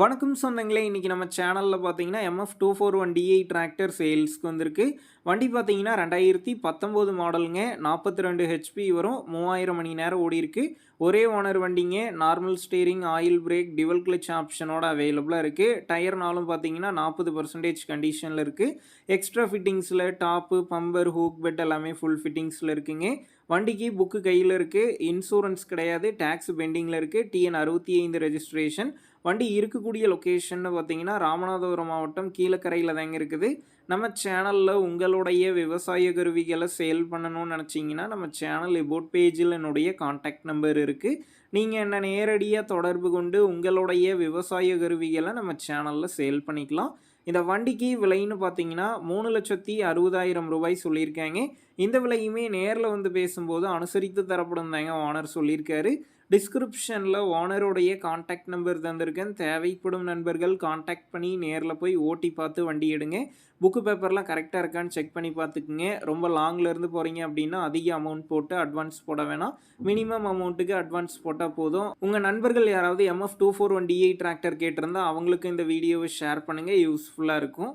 வணக்கம் சொந்தங்களே இன்றைக்கி நம்ம சேனலில் பார்த்தீங்கன்னா MF two four one DI tractor சேல்ஸ்க்கு வந்திருக்கு. வண்டி பார்த்தீங்கன்னா ரெண்டாயிரத்தி பத்தொம்போது மாடலுங்க. நாற்பத்தி ரெண்டு ஹெச்பி வரும். மூவாயிரம் மணி நேரம் ஓடி இருக்கு ஒரே ஓனர் வண்டிங்க. Normal steering oil brake dual clutch ஆப்ஷனோட அவைலபிளாக இருக்குது டயர்னாலும் பார்த்தீங்கன்னா நாற்பது பர்சன்டேஜ் கண்டிஷனில் இருக்குது எக்ஸ்ட்ரா ஃபிட்டிங்ஸில் டாப்பு பம்பர் ஹூக் பெட் எல்லாமே ஃபுல் ஃபிட்டிங்ஸில் இருக்குங்க. வண்டிக்கு புக்கு கையில் இருக்குது இன்சூரன்ஸ் கிடையாது. டேக்ஸ் பெண்டிங்கில் இருக்குது டிஎன் அறுபத்தி ஐந்து ரெஜிஸ்ட்ரேஷன் வண்டி இருக்கக்கூடிய லொக்கேஷன்னு பார்த்தீங்கன்னா ராமநாதபுரம் மாவட்டம் கீழக்கரையில் தாங்க இருக்குது. நம்ம சேனலில் உங்களுடைய விவசாய கருவிகளை சேல் பண்ணணும்னு நினச்சிங்கன்னா நம்ம சேனல் எபோட் பேஜில் என்னுடைய காண்டாக்ட் நம்பர் இருக்குது நீங்கள் என்ன நேரடியாக தொடர்பு கொண்டு உங்களுடைய விவசாய கருவிகளை நம்ம சேனலில் சேல் பண்ணிக்கலாம். இந்த வண்டிக்கு விலைன்னு பார்த்தீங்கன்னா மூணு லட்சத்தி அறுபதாயிரம் ரூபாய் சொல்லியிருக்காங்க. இந்த விலையுமே நேரில் வந்து பேசும்போது அனுசரித்து தரப்படும் தாங்க ஓனர் சொல்லியிருக்காரு. டிஸ்கிரிப்ஷனில் ஓனருடைய காண்டாக்ட் நம்பர் தந்திருக்கேன். தேவைப்படும் நண்பர்கள் காண்டாக்ட் பண்ணி நேரில் போய் ஓட்டி பார்த்து வண்டி எடுங்க. புக்கு பேப்பர்லாம் கரெக்டாக இருக்கான்னு செக் பண்ணி பார்த்துக்குங்க. ரொம்ப லாங்கில் இருந்து போகிறீங்க அப்படின்னா அதிக அமௌண்ட் போட்டு அட்வான்ஸ் போட வேணாம். மினிமம் அமௌண்ட்டுக்கு அட்வான்ஸ் போட்டால் போதும். உங்கள் நண்பர்கள் யாராவது MF two four one DI tractor கேட்டிருந்தா அவங்களுக்கு இந்த வீடியோவை ஷேர் பண்ணுங்கள் யூஸ்ஃபுல்லாக இருக்கும்.